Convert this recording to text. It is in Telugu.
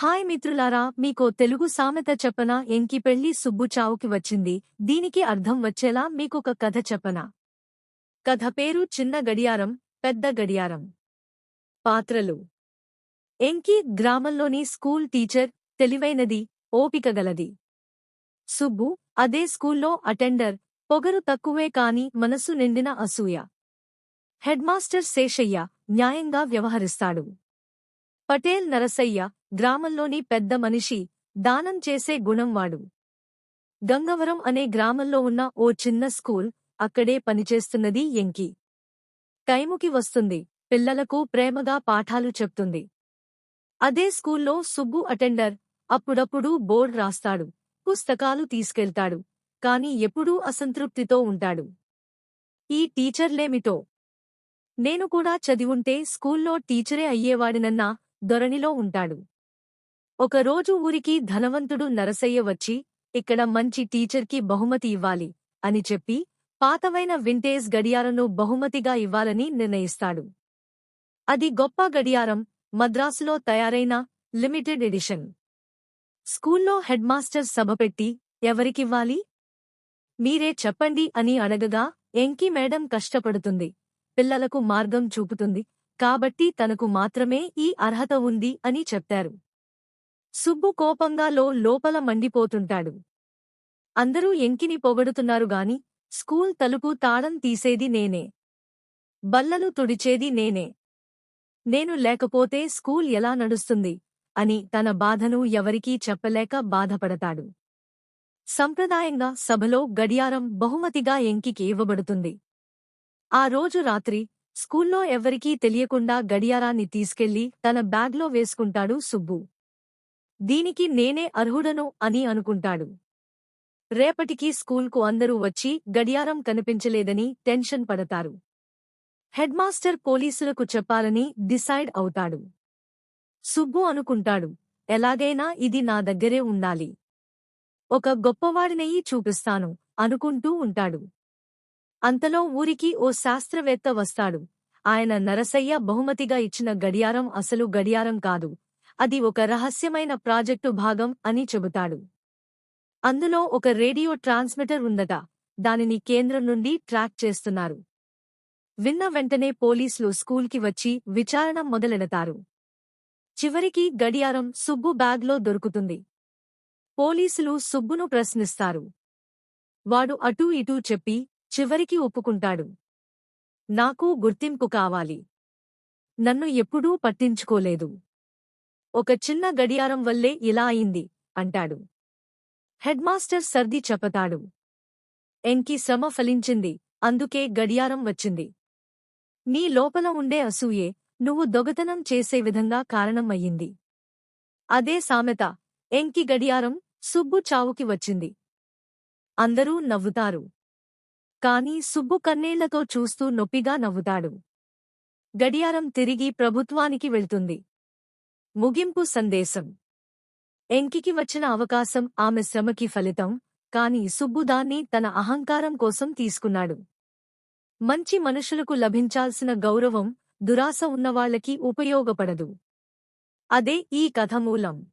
హాయ్ మిత్రులారా మీకో తెలుగు సామెత చెప్పనా? ఎంకి పెళ్ళి సుబ్బు చావుకి వచ్చింది. దీనికి అర్థం వచ్చేలా మీకొక కథ చెప్పనా? కథ పేరు చిన్న గడియారం పెద్ద గడియారం. పాత్రలు. ఎంకి గ్రామంలోని స్కూల్ టీచర్ తెలివైనది ఓపికగలది సుబ్బు అదే స్కూల్లో అటెండర్ పొగరు తక్కువే కాని మనసు నిండిన అసూయ. హెడ్మాస్టర్ శేషయ్య న్యాయంగా వ్యవహరిస్తాడు. పటేల్ నరసయ్య గ్రామంలోని పెద్ద మనిషి దానం చేసే గుణంవాడు గంగవరం అనే గ్రామంలో ఉన్న ఓ చిన్న స్కూల్ అక్కడే పనిచేస్తున్నది ఎంకి. టైముకి వస్తుంది పిల్లలకు ప్రేమగా పాఠాలు చెప్తుంది. అదే స్కూల్లో సుబ్బు అటెండర్ అప్పుడప్పుడు బోర్డ్ రాస్తాడు పుస్తకాలు తీసుకెళ్తాడు కాని ఎప్పుడూ అసంతృప్తితో ఉంటాడు. ఈ టీచర్లేమిటో? నేను కూడా చదివుంటే స్కూల్లో టీచరే అయ్యేవాడినన్నా ధొరణిలో ఉంటాడు. ఒకరోజు ఊరికి ధనవంతుడు నరసయ్య వచ్చి ఇక్కడ మంచి టీచర్కి బహుమతి ఇవ్వాలి అని చెప్పి పాతవైన వింటేజ్ గడియారను బహుమతిగా ఇవ్వాలని నిర్ణయిస్తాడు. అది గొప్ప గడియారం మద్రాసులో తయారైన లిమిటెడ్ ఎడిషన్. స్కూల్లో హెడ్మాస్టర్ సభ పెట్టి ఎవరికివ్వాలి? మీరే చెప్పండి అని అడగగా ఎంకి మేడం కష్టపడుతుంది. పిల్లలకు మార్గం చూపుతుంది. కాబట్టి తనకు మాత్రమే ఈ అర్హత ఉంది అని చెప్పారు సుబ్బు కోపంగా లో లోపల మండిపోతుంటాడు. అందరూ ఎంకిని పొగడుతున్నారు గాని స్కూల్ తలుపు తాళం తీసేది నేనే. బల్లలు తుడిచేది నేనే. నేను లేకపోతే స్కూల్ ఎలా నడుస్తుంది? అని తన బాధను ఎవరికీ చెప్పలేక బాధపడతాడు. సంప్రదాయంగా సభలో గడియారం బహుమతిగా ఎంకికి ఇవ్వబడుతుంది. ఆ రోజు రాత్రి స్కూల్లో ఎవరికీ తెలియకుండా గడియారాన్ని తీసుకెళ్ళి తన బ్యాగ్లో వేసుకుంటాడు సుబ్బు. దీనికి నేనే అర్హుడను అని అనుకుంటాడు. రేపటికి స్కూల్కు అందరూ వచ్చి గడియారం కనిపించలేదని టెన్షన్ పడతారు. హెడ్మాస్టర్ పోలీసులకు చెప్పాలని డిసైడ్ అవుతాడు. సుబ్బు అనుకుంటాడు ఎలాగైనా ఇది నా దగ్గరే ఉండాలి. ఒక గొప్పవాడినయ్యి చూపిస్తాను అనుకుంటూ ఉంటాడు. అంతలో ఊరికి ఓ శాస్త్రవేత్త వస్తాడు. ఆయన నరసయ్య బహుమతిగా ఇచ్చిన గడియారం అసలు గడియారం కాదు. అది ఒక రహస్యమైన ప్రాజెక్టు భాగం అని చెబుతాడు. అందులో ఒక రేడియో ట్రాన్స్మిటర్ ఉందట. దానిని కేంద్రం నుండి ట్రాక్ చేస్తున్నారు. విన్న వెంటనే పోలీసులు స్కూల్కి వచ్చి విచారణ మొదలెడతారు. చివరికి గడియారం సుబ్బు బ్యాగ్లో దొరుకుతుంది. పోలీసులు సుబ్బును ప్రశ్నిస్తారు. వాడు అటూ ఇటూ చెప్పి చివరికి ఒప్పుకుంటాడు. నాకు గుర్తింపు కావాలి. నన్ను ఎప్పుడూ పట్టించుకోలేదు. ఒక చిన్న గడియారం వల్లే ఇలా అయింది అంటాడు. హెడ్మాస్టర్ సర్ది చెప్పతాడు ఎంకి శ్రమ ఫలించింది అందుకే గడియారం వచ్చింది. నీ లోపల ఉండే అసూయే నువ్వు దొగతనం చేసే విధంగా కారణం అయ్యింది. అదే సామెత ఎంకి గడియారం సుబ్బు చావుకి వచ్చింది. అందరూ నవ్వుతారు. కాని సుబ్బు కన్నేళ్ళతో చూస్తూ నొప్పిగా నవ్వుతాడు. గడియారం తిరిగి ప్రభుత్వానికి వెళ్తుంది. ముగింపు సందేశం. ఎంకికి వచ్చిన అవకాశం ఆమె శ్రమకి ఫలితం కాని సుబ్బు దాన్ని తన అహంకారం కోసం తీసుకున్నాడు. మంచి మనుషులకు లభించాల్సిన గౌరవం దురాశ ఉన్నవాళ్ళకి ఉపయోగపడదు. అదే ఈ కథ మూలం.